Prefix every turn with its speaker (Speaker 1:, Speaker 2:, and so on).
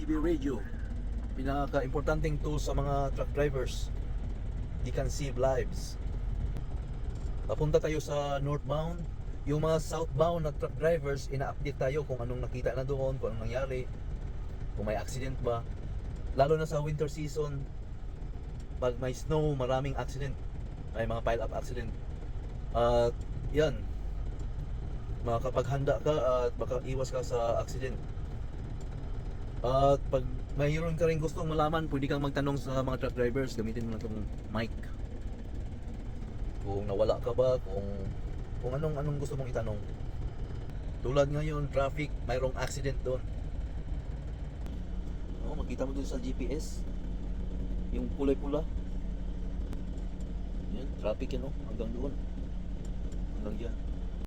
Speaker 1: CB radio. Pinaka-importanting tool sa mga truck drivers. They can save lives. Papunta tayo sa northbound. Yung mga southbound na truck drivers, ina-update tayo kung anong nakita na doon, kung anong nangyari, kung may accident ba. Lalo na sa winter season, pag may snow, maraming accident. May mga pile-up accident. At yan, makapaghanda ka at baka iwas ka sa accident. At pag mayroon ka rin gustong malaman, pwede kang magtanong sa mga truck drivers, gamitin mo na itong mic. Kung nawala ka ba, kung kung anong anong gusto mong itanong. Tulad ngayon, traffic, mayroong accident doon. Oh, makita mo doon sa GPS. Yung kulay pula. Yan, traffic yan oh, hanggang doon. Hanggang dyan.